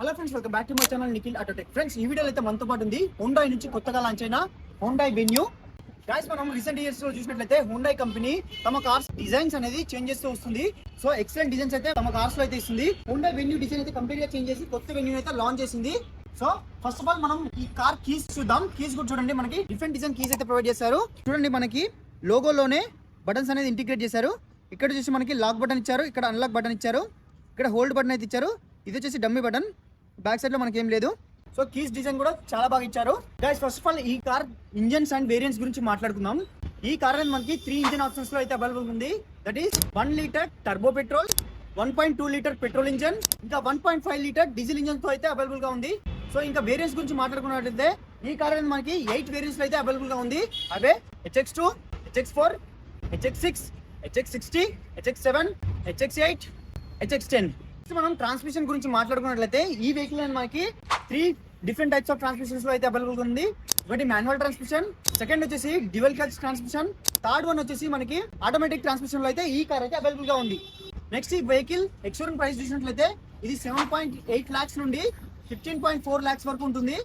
Hello friends welcome back to my channel Nikhil autotech friends ఈ వీడియోలో అయితే మనతో పాటు ఉంది హోండాయ్ నుంచి కొత్తగా లాంచ్ అయిన హోండాయ్ వెన్యూ గాయస్ మనం రీసెంట్ ఇయర్స్లో చూసినట్లయితే హోండాయ్ కంపెనీ తమ కార్స్ డిజైన్స్ అనేది చేంజ్ చేస్తూ వస్తుంది. సో ఎక్సలెంట్ డిజైన్స్ అయితే తమ కార్స్లో అయితే ఇస్తుంది. హోండాయ్ వెన్యూ డిజైన్ అయితే కంప్లీట్గా చేంజ్ చేసి కొత్త వెన్యూ అయితే లాంచ్ చేసింది. సో ఫస్ట్ ఆఫ్ ఆల్ మనం ఈ కార్ కీస్ చూద్దాం. కీస్ కూడా చూడండి మనకి డిఫరెంట్ డిజైన్ కీస్ అయితే ప్రొవైడ్ చేశారు. చూడండి మనకి లోగోలోనే బటన్స్ అనేది ఇంటిగ్రేట్ చేశారు. ఇక్కడ చూసి మనకి లాక్ బటన్ ఇచ్చారు. ఇక్కడ అన్లాక్ బటన్ ఇచ్చారు. ఇక్కడ హోల్డ్ బటన్ అయితే ఇచ్చారు. ఇది వచ్చేసి డమ్మీ బటన్ బ్యాక్ సైడ్లో మనకి ఏం లేదు. సో కీస్ డిజైన్ కూడా చాలా బాగా ఇచ్చారు. గైస్ ఫస్ట్ ఆఫ్ ఆల్ ఈ కార్ ఇంజన్స్ అండ్ వేరియంట్స్ గురించి మాట్లాడుకుందాం. ఈ కార్ అనేది మనకి త్రీ ఇంజిన్ ఆప్షన్స్లో అయితే అవైలబుల్ ఉంది. That is one litre turbo petrol one point two litre petrol engine ఇంకా one point five litre diesel ఇంజన్తో అయితే అవైలబుల్గా ఉంది. సో ఇంకా వేరియంట్స్ గురించి మాట్లాడుకున్నట్లయితే ఈ కార్ అనేది మనకి ఎయిట్ వేరియంట్స్లో అయితే అవైలబుల్గా ఉంది. అవే HX two HX four HX six HX sixty HX seven HX eight HX ten మనం ట్రాన్స్మిషన్ గురించి మాట్లాడుకున్నట్లయితే ఈ వెహికల్ అనేది మనకి త్రీ డిఫరెంట్ టైప్స్ ఆఫ్ ట్రాన్స్మిషన్స్లో అయితే అవైలబుల్ ఉంది. ఒకటి మాన్యువల్ ట్రాన్స్మిషన్ సెకండ్ వచ్చేసి dual clutch transmission third one వచ్చేసి మనకి ఆటోమేటిక్ ట్రాన్స్మిషన్లో అయితే ఈ కార్ అయితే అవైలబుల్గా ఉంది. నెక్స్ట్ ఈ వెహికల్ ఎక్స్షోరూమ్ ప్రైస్ చూసినట్లయితే ఇది సెవెన్ పాయింట్ ఎయిట్ లాక్స్ నుండి ఫిఫ్టీన్ పాయింట్ ఫోర్ లాక్స్ వరకు ఉంటుంది.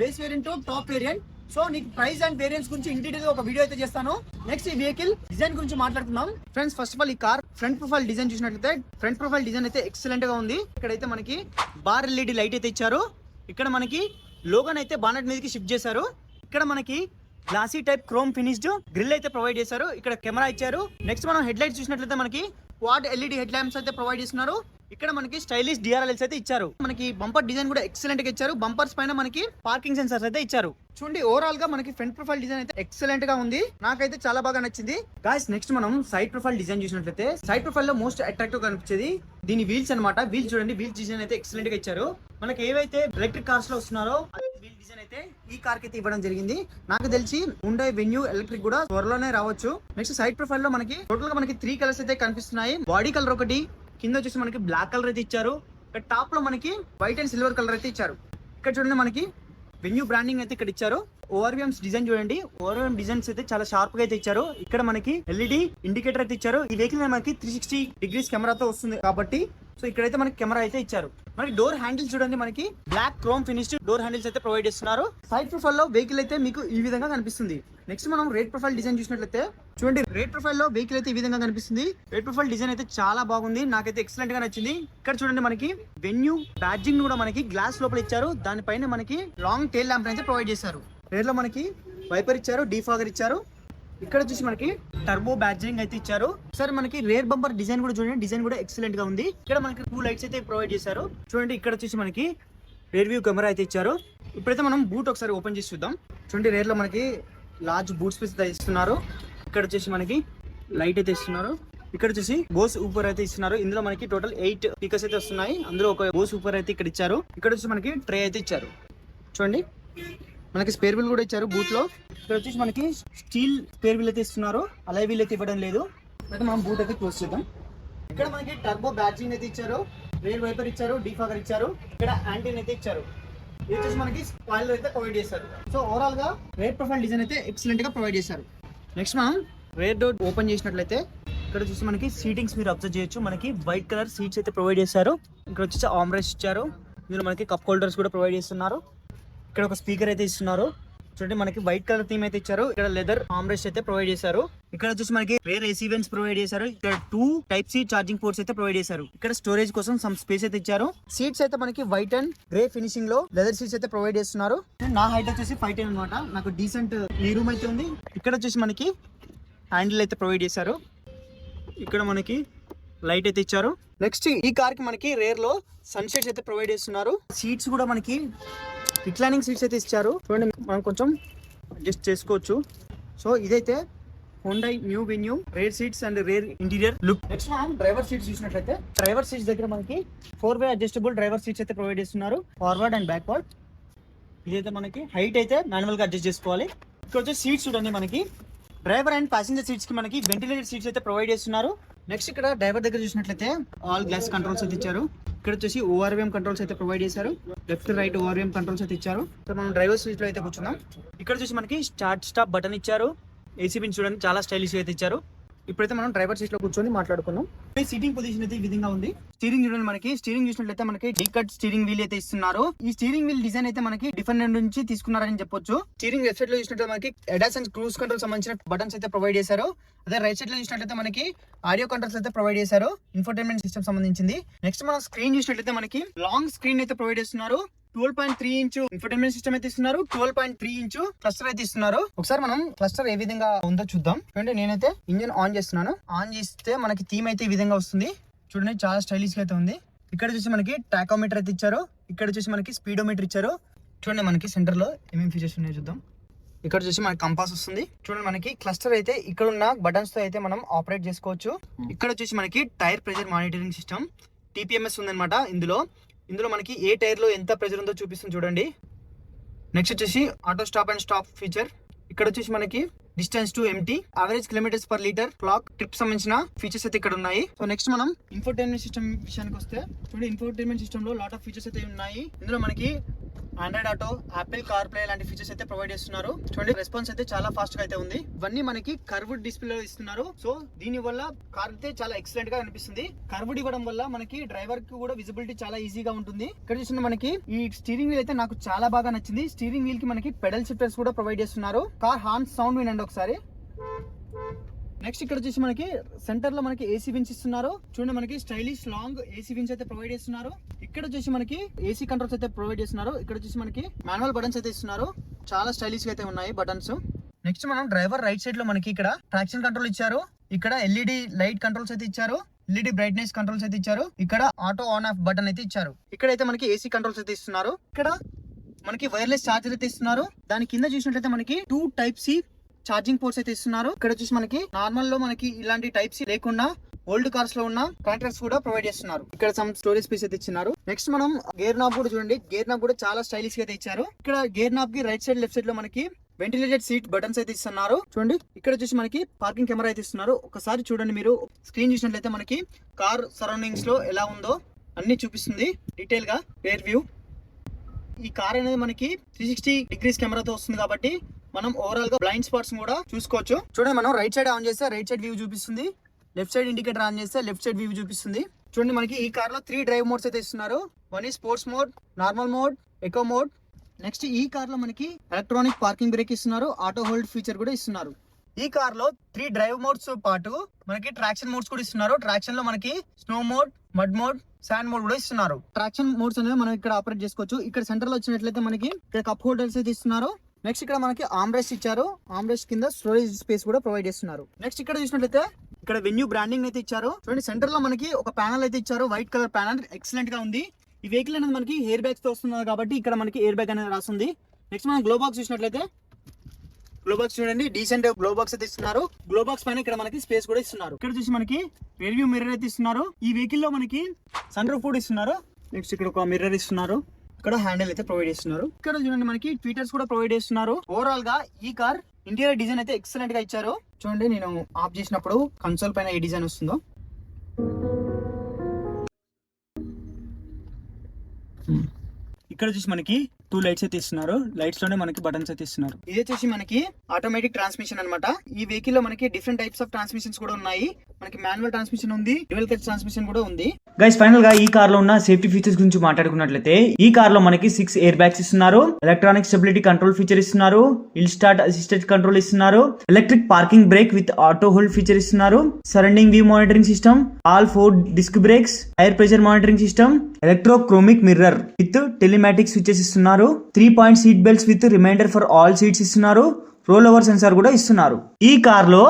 Base variant top variant so నీకు ప్రైస్ అండ్ వేరియంట్స్ గురించి ఇన్ ఒక వీడియో అయితే చేస్తాను. నెక్స్ట్ ఈ వెహికల్ డిజైన్ గురించి మాట్లాడుకుందాం. ఫ్రెండ్స్ ఫస్ట్ ఆఫ్ ఆల్ ఈ కార్ ఫ్రంట్ ప్రొఫైల్ డిజైన్ చూసినట్లయితే ఫ్రంట్ ప్రొఫైల్ డిజైన్ అయితే ఎక్సలెంట్గా ఉంది. ఇక్కడైతే మనకి బార్ ఎల్ఈడి లైట్ అయితే ఇచ్చారు. ఇక్కడ మనకి లోగన్ అయితే బానట్ మీదకి షిఫ్ట్ చేశారు. ఇక్కడ మనకి glossy type chrome finished grille అయితే ప్రొవైడ్ చేశారు. ఇక్కడ కెమెరా ఇచ్చారు. నెక్స్ట్ మనం హెడ్ లైట్ చూసినట్లయితే మనకి క్వాడ్ ఎల్ఈడి హెడ్ ల్యాంప్స్ అయితే ప్రొవైడ్ చేస్తున్నారు. ఇక్కడ మనకి స్టైలిష్ డిఆర్ఎల్స్ అయితే ఇచ్చారు. మనకి బంపర్ డిజైన్ కూడా ఎక్సలెంట్గా ఇచ్చారు. బంపర్స్ పైన మనకి పార్కింగ్ సెన్సర్స్ అయితే ఇచ్చారు. చూడండి ఓవరాల్గా మనకి ఫ్రంట్ ప్రొఫైల్ డిజైన్ అయితే ఎక్సలెంట్గా ఉంది. నాకైతే చాలా బాగా నచ్చింది. గాయస్ నెక్స్ట్ మనం సైడ్ ప్రొఫైల్ డిజైన్ చూసినట్లయితే సైడ్ ప్రొఫైల్లో మోస్ట్ అట్రాక్టివ్ కనిపించేది దీని వీల్స్ అన్నమాట. వీల్స్ చూడండి వీల్స్ డిజైన్ అయితే ఎక్సలెంట్గా ఇచ్చారు. మనకి ఏవైతే ఎలక్ట్రిక్ కార్స్లో వస్తున్నారో వీల్ డిజైన్ అయితే ఈ కార్కి అయితే ఇవ్వడం జరిగింది. నాకు తెలిసి ఉండే వెన్యూ ఎలక్ట్రిక్ కూడా త్వరలోనే రావచ్చు. నెక్స్ట్ సైడ్ ప్రొఫైల్లో మనకి టోటల్గా మనకి త్రీ కలర్స్ అయితే కనిపిస్తున్నాయి. బాడీ కలర్ ఒకటి కింద వచ్చేసి మనకి బ్లాక్ కలర్ అయితే ఇచ్చారు. ఇక్కడ టాప్లో మనకి వైట్ అండ్ సిల్వర్ కలర్ అయితే ఇచ్చారు. ఇక్కడ చూడండి మనకి వెన్యూ బ్రాండింగ్ అయితే ఇక్కడ ఇచ్చారు. ఓఆర్విఎంస్ డిజైన్ చూడండి. ఓఆర్విఎం డిజైన్స్ అయితే చాలా షార్ప్గా అయితే ఇచ్చారు. ఇక్కడ మనకి ఎల్ఈడి ఇండికేటర్ అయితే ఇచ్చారు. ఈ వెహికల్ మనకి త్రీ సిక్స్టీ డిగ్రీస్ కెమెరాతో వస్తుంది కాబట్టి సో ఇక్కడైతే మనకి కెమెరా అయితే ఇచ్చారు. మనకి డోర్ హ్యాండిల్స్ చూడండి మనకి. Black chrome finished door handles అయితే ప్రొవైడ్ చేస్తున్నారు. సైడ్ ప్రొఫైల్లో వెహికల్ అయితే మీకు ఈ విధంగా కనిపిస్తుంది. నెక్స్ట్ మనం రేట్ ప్రొఫైల్ డిజైన్ చూసినట్లయితే చూడండి రేట్ ప్రొఫైల్లో వెహికల్ అయితే ఈ విధంగా కనిపిస్తుంది. రేట్ ప్రొఫైల్ డిజైన్ అయితే చాలా బాగుంది. నాకైతే ఎక్సలెంట్గా నచ్చింది. ఇక్కడ చూడండి మనకి వెన్యూ బ్యాడ్జింగ్ కూడా మనకి గ్లాస్ లోపల ఇచ్చారు. దానిపైన మనకి లాంగ్ టైల్ ల్యాంప్ అయితే ప్రొవైడ్ చేశారు. రేట్లో మనకి వైపర్ ఇచ్చారు డీఫాగర్ ఇచ్చారు. ఇక్కడ వచ్చేసి మనకి టర్బో బ్యాడ్జింగ్ అయితే ఇచ్చారు. సార్ మనకి రేర్ బంపర్ డిజైన్ కూడా చూడండి. డిజైన్ కూడా ఎక్సలెంట్గా ఉంది. ఇక్కడ మనకి టూ లైట్స్ అయితే ప్రొవైడ్ చేశారు. చూడండి ఇక్కడ వచ్చేసి మనకి రేర్ వ్యూ కెమెరా అయితే ఇచ్చారు. ఇప్పుడైతే మనం బూట్ ఒకసారి ఓపెన్ చేసి చూద్దాం. చూడండి రేర్లో మనకి లార్జ్ బూట్ స్పేస్ అయితే ఇస్తున్నారు. ఇక్కడ వచ్చేసి మనకి లైట్ అయితే ఇస్తున్నారు. ఇక్కడ వచ్చేసి బోస్ ఊపర్ అయితే ఇస్తున్నారు. ఇందులో మనకి టోటల్ ఎయిట్ స్పీకర్స్ అయితే వస్తున్నాయి. అందులో ఒక బోస్ ఊపర్ అయితే ఇక్కడ ఇచ్చారు. ఇక్కడ వచ్చి మనకి ట్రే అయితే ఇచ్చారు. చూడండి. మనకి స్పేర్ వీల్ కూడా ఇచ్చారు బూట్లో. ఇక్కడ వచ్చేసి మనకి స్టీల్ స్పేర్ వీల్ అయితే ఇస్తున్నారు. అలై వీల్ అయితే ఇవ్వడం లేదు. అయితే మనం బూట్ అయితే క్లోజ్ చేద్దాం. ఇక్కడ మనకి టర్బో బ్యాచింగ్ అయితే ఇచ్చారు. రేర్ వైపర్ ఇచ్చారు డీఫాగర్ ఇచ్చారు. ఇక్కడ యాంటీన్ అయితే ఇచ్చారు. ఇది వచ్చేసి మనకి స్పాయిలర్ అయితే ప్రొవైడ్ చేశారు. సో ఓవరాల్గా రేర్ ప్రొఫైల్ డిజైన్ అయితే ఎక్సలెంట్గా ప్రొవైడ్ చేశారు. నెక్స్ట్ మనం రేర్ డోర్ ఓపెన్ చేసినట్లయితే ఇక్కడ చూసి మనకి సీటింగ్స్ మీరు అబ్జర్వ్ చేయొచ్చు. మనకి వైట్ కలర్ సీట్స్ అయితే ప్రొవైడ్ చేశారు. ఇక్కడ వచ్చేసి ఆమ్రెస్ ఇచ్చారు. మీరు మనకి కప్ హోల్డర్స్ కూడా ప్రొవైడ్ చేస్తున్నారు. ఇక్కడ ఒక స్పీకర్ అయితే ఇస్తున్నారు. చూడండి మనకి వైట్ కలర్ థీమ్ అయితే ఇచ్చారు. ఇక్కడ లెదర్ ఆమ్రెస్ట్ అయితే ప్రొవైడ్ చేశారు. ఇక్కడ వచ్చేసి మనకి రేర్ ఏసీ ప్రొవైడ్ చేశారు. ఇక్కడ two type C charging ports అయితే ప్రొవైడ్ చేశారు. ఇక్కడ స్టోరేజ్ కోసం సమ్ స్పేస్ అయితే ఇచ్చారు. సీట్స్ అయితే మనకి వైట్ అండ్ గ్రే ఫినిషింగ్లో లెదర్ సీట్స్ అయితే ప్రొవైడ్ చేస్తున్నారు. నా హైట్ వచ్చేసి ఫైవ్ టెన్ అనమాట నాకు డీసెంట్ ఈ రూమ్ అయితే ఉంది. ఇక్కడ వచ్చేసి మనకి హ్యాండిల్ అయితే ప్రొవైడ్ చేశారు. ఇక్కడ మనకి లైట్ అయితే ఇచ్చారు. నెక్స్ట్ ఈ కార్కి మనకి రేర్లో సన్ షేడ్స్ అయితే ప్రొవైడ్ చేస్తున్నారు. సీట్స్ కూడా మనకి రిక్లైనింగ్ సీట్స్ అయితే ఇచ్చారు. చూడండి మనం కొంచెం అడ్జస్ట్ చేసుకోవచ్చు. సో ఇదైతే Hyundai new Venue rear seats and rear interior look next మనం డ్రైవర్ సీట్స్ చూసినట్లయితే డ్రైవర్ సీట్స్ దగ్గర మనకి four way adjustable driver seats అయితే ప్రొవైడ్ చేస్తున్నారు. ఫార్వర్డ్ అండ్ బ్యాక్వర్డ్ ఇదైతే మనకి హైట్ అయితే మాన్యువల్గా అడ్జస్ట్ చేసుకోవాలి. ఇక్కడ వచ్చే సీట్స్ చూడండి మనకి. డ్రైవర్ అండ్ ప్యాసింజర్ సీట్స్కి మనకి వెంటిలేటెడ్ సీట్స్ అయితే ప్రొవైడ్ చేస్తున్నారు. నెక్స్ట్ ఇక్కడ డ్రైవర్ దగ్గర చూసినట్లయితే ఆల్ గ్లాస్ కంట్రోల్స్ అయితే ఇచ్చారు. ఇక్కడ వచ్చేసి ఓఆర్వీఎం కంట్రోల్స్ అయితే ప్రొవైడ్ చేశారు. లెఫ్ట్ రైట్ ఓఆర్వీఎం కంట్రోల్స్ అయితే ఇచ్చారు. సో మనం డ్రైవర్ సీట్లో అయితే కూర్చున్నాం ఇక్కడ చూసి మనకి స్టార్ట్ స్టాప్ బటన్ ఇచ్చారు. ఏసీ పిన్ చూడండి చాలా స్టైలిష్ అయితే ఇచ్చారు. ఇప్పుడైతే మనం డ్రైవర్ సీట్లో కూర్చొని మాట్లాడుకున్నాం ఈ సీటింగ్ పొజిషన్ అయితే ఈ విధంగా ఉంది. స్టీరింగ్ చూడండి మనకి. స్టీరింగ్ చూసినట్లయితే మనకి డీ కట్ స్టీరింగ్ వీల్ అయితే ఇస్తున్నారు. ఈ స్టీరింగ్ వీల్ డిజైన్ అయితే మనకి డిఫరెంట్ నుంచి తీసుకున్నారని చెప్పొచ్చు. స్టీరింగ్ వెబ్సైట్లో చూసినట్లయితే మనకి ఎడాస్ అండ్ క్రూజ్ కంట్రోల్ సంబంధించిన బటన్స్ అయితే ప్రొవైడ్ చేశారు. అదే రైట్ సైడ్లో చూసినట్లయితే మనకి ఆడియో కంట్రోల్స్ అయితే ప్రొవైడ్ చేశారు. ఇన్ఫర్టైన్మెంట్ సిస్టమ్ సంబంధించింది. నెక్స్ట్ మనం స్క్రీన్ చూసినట్లయితే మనకి లాంగ్ స్క్రీన్ అయితే ప్రొవైడ్ చేస్తున్నారు. Twelve point three inch infotainment system అయితే ఇస్తున్నారు. Twelve point three inch cluster అయితే ఇస్తున్నారు. ఒకసారి మనం క్లస్టర్ ఏ విధంగా ఉందో చూద్దాం. చూడండి నేనైతే ఇంజిన్ ఆన్ చేస్తున్నాను. ఆన్ చేస్తే మనకి థీమ్ అయితే ఈ విధంగా వస్తుంది. చూడండి చాలా స్టైలిష్గా అయితే ఉంది. ఇక్కడ చూసి మనకి టాకోమీటర్ అయితే ఇచ్చారు. ఇక్కడ చూసి మనకి స్పీడోమీటర్ ఇచ్చారు. చూడండి మనకి సెంటర్లో ఏమేమి ఫీచర్స్ ఉన్నాయో చూద్దాం. ఇక్కడ చూసి మనకి కంపాస్ వస్తుంది. చూడండి మనకి క్లస్టర్ అయితే ఇక్కడ ఉన్న బటన్స్తో అయితే మనం ఆపరేట్ చేసుకోవచ్చు. ఇక్కడ వచ్చేసి మనకి tyre pressure monitoring system TPMS ఉందన్నమాట ఇందులో. ఇందులో మనకి ఏ టైర్లో ఎంత ప్రెజర్ ఉందో చూపిస్తుంది చూడండి. నెక్స్ట్ వచ్చేసి auto stop and stop feature. ఇక్కడ వచ్చేసి మనకి distance to empty. Average kilometres per litre clock trip సంబంధించిన ఫీచర్స్ అయితే ఇక్కడ ఉన్నాయి. సో నెక్స్ట్ మనం ఇన్ఫోటైన్మెంట్ సిస్టమ్ విషయానికి వస్తే చూడండి ఇన్ఫోటైన్మెంట్ సిస్టమ్లో లాట్ ఆఫ్ ఫీచర్స్ అయితే ఉన్నాయి. ఇందులో మనకి Android Auto Apple car play లాంటి ఫీచర్స్ అయితే ప్రొవైడ్ చేస్తున్నారు. చూడండి రెస్పాన్స్ అయితే చాలా ఫాస్ట్గా అయితే ఉంది. ఇవన్నీ మనకి కర్వ్డ్ డిస్ప్లే ఇస్తున్నారు. సో దీని వల్ల కార్ అయితే చాలా ఎక్సలెంట్గా అనిపిస్తుంది. కర్వ్డ్ ఇవ్వడం వల్ల మనకి డ్రైవర్కి కూడా విజిబిలిటీ చాలా ఈజీగా ఉంటుంది. ఇక్కడ చూసిన మనకి ఈ స్టీరింగ్ వీల్ అయితే నాకు చాలా బాగా నచ్చింది. స్టీరింగ్ వీల్కి మనకి పెడల్ షిఫ్టర్స్ కూడా ప్రొవైడ్ చేస్తున్నారు. కార్ హార్న్ సౌండ్ వినండి ఒకసారి. నెక్స్ట్ ఇక్కడ వచ్చేసి మనకి సెంటర్లో మనకి ఏసీ విన్స్ ఇస్తున్నారు. చూడండి మనకి స్టైలిష్ లాంగ్ ఏసీ విన్స్ అయితే ప్రొవైడ్ చేస్తున్నారు. ఇక్కడ వచ్చేసి మనకి ఏసీ కంట్రోల్స్ అయితే ప్రొవైడ్ చేస్తున్నారు. ఇక్కడ వచ్చేసి మనకి మాన్యువల్ బటన్స్ అయితే ఇస్తున్నారు. చాలా స్టైలిష్గా అయితే ఉన్నాయి బటన్స్ నెక్స్ట్ మనం డ్రైవర్ రైట్ సైడ్లో మనకి ఇక్కడ ట్రాక్షన్ కంట్రోల్ ఇచ్చారు. ఇక్కడ ఎల్ఈడి లైట్ కంట్రోల్స్ అయితే ఇచ్చారు. ఎల్ఈడి బ్రైట్నెస్ కంట్రోల్స్ అయితే ఇచ్చారు. ఇక్కడ ఆటో ఆన్ ఆఫ్ బటన్ అయితే ఇచ్చారు. ఇక్కడైతే మనకి ఏసీ కంట్రోల్స్ అయితే ఇస్తున్నారు. ఇక్కడ మనకి వైర్లెస్ చార్జర్ అయితే ఇస్తున్నారు. దాని కింద చూసినట్లయితే మనకి two type C charging ports అయితే ఇస్తున్నారు. ఇక్కడ వచ్చేసి మనకి నార్మల్లో మనకి ఇలాంటి టైప్స్ లేకుండా ఓల్డ్ కార్స్లో ఉన్న కనెక్టర్స్ కూడా ప్రొవైడ్ చేస్తున్నారు. ఇక్కడ సమ్ స్టోరేజ్ స్పేస్ అయితే ఇచ్చినారు. నెక్స్ట్ మనం గేర్ నాబ్ కూడా చూడండి. గేర్ నాబ్ కూడా చాలా స్టైలిష్గా అయితే ఇచ్చారు. ఇక్కడ గేర్ నాబ్కి రైట్ సైడ్ లెఫ్ట్ సైడ్లో మనకి వెంటిలేటెడ్ సీట్ బటన్స్ అయితే ఇస్తున్నారు. చూడండి. ఇక్కడ వచ్చేసి మనకి పార్కింగ్ కెమెరా అయితే ఇస్తున్నారు. ఒకసారి చూడండి మీరు. స్క్రీన్ చూసినట్లయితే మనకి కార్ సరౌండింగ్స్లో ఎలా ఉందో అన్ని చూపిస్తుంది. డీటెయిల్గా రేర్ వ్యూ ఈ కార్ అనేది మనకి త్రీ సిక్స్టీ డిగ్రీస్ కెమెరాతో వస్తుంది కాబట్టి మనం ఓవరాల్గా బ్లైండ్ స్పాట్స్ కూడా చూసుకోవచ్చు. చూడండి మనం రైట్ సైడ్ ఆన్ చేస్తే రైట్ సైడ్ వ్యూ చూపిస్తుంది. లెఫ్ట్ సైడ్ ఇండికేటర్ ఆన్ చేస్తే లెఫ్ట్ సైడ్ వ్యూ చూపిస్తుంది. చూడండి మనకి ఈ కార్లో త్రీ డ్రైవ్ మోడ్స్ అయితే ఇస్తున్నారు. వన్ ఈ sports mode normal mode eco mode next ఈ కార్లో మనకి ఎలక్ట్రానిక్ పార్కింగ్ బ్రేక్ ఇస్తున్నారు. ఆటో హోల్డ్ ఫీచర్ కూడా ఇస్తున్నారు. ఈ కార్లో త్రీ డ్రైవ్ మోడ్స్ పాటు మనకి ట్రాక్షన్ మోడ్స్ కూడా ఇస్తున్నారు. ట్రాక్షన్లో మనకి snow mode mud mode sand mode కూడా ఇస్తున్నారు. ట్రాక్షన్ మోడ్స్ అనేవి మనం ఇక్కడ ఆపరేట్ చేసుకోవచ్చు. ఇక్కడ సెంటర్లో వచ్చినట్లయితే మనకి ఇక్కడ కప్ హోల్డర్స్ అయితే ఇస్తున్నారు. నెక్స్ట్ ఇక్కడ మనకి ఆమ్రెస్ ఇచ్చారు. ఆమ్రెస్ కింద స్టోరేజ్ స్పేస్ కూడా ప్రొవైడ్ చేస్తున్నారు. నెక్స్ట్ ఇక్కడ చూసినట్లయితే ఇక్కడ వెన్యూ బ్రాండింగ్ అయితే ఇచ్చారు. చూడండి సెంటర్లో మనకి ఒక ప్యానల్ అయితే ఇచ్చారు. వైట్ కలర్ ప్యానల్ ఎక్సలెంట్గా ఉంది. ఈ వెహికల్ అనేది మనకి హెయిర్ బ్యాగ్స్తో వస్తున్నారు కాబట్టి ఇక్కడ మనకి ఎయిర్ బ్యాగ్ అనేది రాస్తుంది నెక్స్ట్ మనం గ్లో బాక్స్ చూసినట్లయితే గ్లో బాక్స్ చూడండి డీసెంట్ గ్లో బాక్స్ అయితే ఇస్తున్నారు. గ్లో బాక్స్ పైన ఇక్కడ మనకి స్పేస్ కూడా ఇస్తున్నారు. ఇక్కడ చూసి మనకి రివ్యూ మిర్రర్ అయితే ఇస్తున్నారు. ఈ వెహికల్లో మనకి సన్ రూఫ్ కూడా ఇస్తున్నారు. నెక్స్ట్ ఇక్కడ ఒక మిర్రర్ ఇస్తున్నారు. ఇక్కడ హ్యాండిల్ అయితే ప్రొవైడ్ చేస్తున్నారు. ఇక్కడ చూడండి మనకి ట్వీటర్స్ కూడా ప్రొవైడ్ చేస్తున్నారు. ఓవరాల్గా ఈ కార్ ఇంటీరియర్ డిజైన్ అయితే ఎక్సలెంట్గా ఇచ్చారు. చూడండి నేను ఆఫ్ చేసినప్పుడు కన్సోల్ పైన ఏ డిజైన్ వస్తుందో. ఇక్కడ చూసి మనకి టూ లైట్స్ అయితే ఇస్తున్నారు. లైట్స్లోనే మనకి బటన్స్ అయితే ఇస్తున్నారు. ఇది వచ్చేసి మనకి ఆటోమేటిక్ ట్రాన్స్మిషన్ అన్నమాట. ఈ వెహికల్లో మనకి డిఫరెంట్ టైప్స్ ఆఫ్ ట్రాన్స్మిషన్స్ కూడా ఉన్నాయి. మనకి మాన్యువల్ ట్రాన్స్మిషన్ ఉంది డ్యూయల్ క్లచ్ ట్రాన్స్మిషన్ కూడా ఉంది. గైస్ ఫైనల్గా ఈ కార్లో ఉన్న సేఫ్టీ ఫీచర్స్ గురించి మాట్లాడుకున్నట్లయితే ఈ కార్లో మనకి సిక్స్ ఎయిర్ బ్యాగ్స్ ఇస్తున్నారు. ఎలక్ట్రానిక్ స్టెబిలిటీ కంట్రోల్ ఫీచర్ ఇస్తున్నారు. ఇల్ స్టార్ట్ అసిస్టెంట్ కంట్రోల్ ఇస్తున్నారు. Electric parking brake with auto hold feature ఇస్తున్నారు. Surrounding view monitoring system all four disc brakes air pressure monitoring system electrochromic mirror with telematic switches ఇస్తున్నారు. Three point seat belts with reminder for all seats ఇస్తున్నారు. Roll over sensor కూడా ఇస్తున్నారు. ఈ కార్లో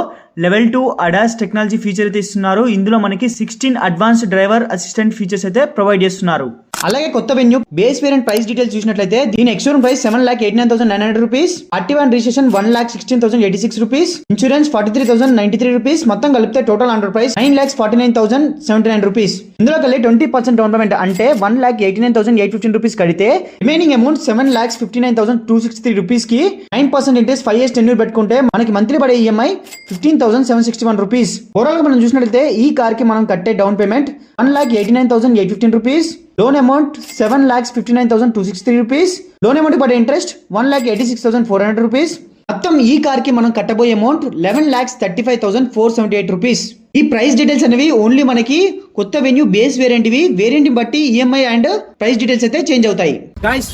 level two ADAS technology feature అయితే ఇస్తున్నారు. ఇందులో మనకి sixteen advanced driver assistant features అయితే ప్రొవైడ్ చేస్తున్నారు. అలాగే కొత్త Venue base variant price details చూసినట్లయితే దీని ex showroom price seven lakh eighty nine thousand nine hundred rupees active one registration one lakh sixteen thousand eighty six rupees insurance forty three thousand ninety three rupees మొత్తం కలిపితే total under price nine lakhs forty nine thousand seventy nine rupees ఇందులో కలిగి twenty percent down payment అంటే one lakh eighty nine thousand eight fifteen rupees కడితే remaining amount seven lakhs fifty nine thousand two sixty three రూపీస్కి nine percent interest five years tenure పెట్టుకుంటే మనకి monthly పడే EMI fifteen thousand seven sixty one rupees ఓవరాల్గా మనం చూసినట్లయితే ఈ కార్కి మనం కట్టే down payment one lakh eighty nine thousand eight fifteen rupees loan amount seven lakhs fifty nine thousand two six three rupees. Loan amount పడే interest one lakh eighty six thousand four hundred rupees. మొత్తం ఈ కార్కి మనం కట్టబోయే amount eleven lakhs thirty five thousand four seventy eight rupees. ఈ price details అనేవి only మనకి కొత్త Venue base variant variant బట్టి ఈఎంఐ అండ్ ప్రైస్ డీటెయిల్స్ అయితే చేంజ్ అవుతాయి. గాయస్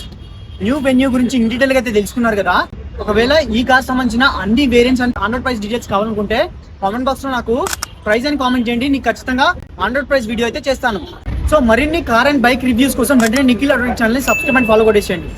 న్యూ వెన్యూ గురించి ఇన్ డీటెయిల్గా అయితే తెలుసుకున్నారు కదా? ఒకవేళ ఈ కార్ సంబంధించిన అన్ని variants and hundred price details కావాలనుకుంటే కామెంట్ బాక్స్లో నాకు ప్రైస్ అని కామెంట్ చేయండి. నీకు ఖచ్చితంగా ఆండ్రాయిడ్ ప్రైస్ వీడియో అయితే చేస్తాను. సో మరిన్ని కార్ అండ్ బైక్ రివ్యూస్ కోసం వెంటనే నిఖిల్ అడ్వెంట్ ఛానల్ని సబ్స్క్రైబ్ అండ్ ఫాలో కొట్టేసేయండి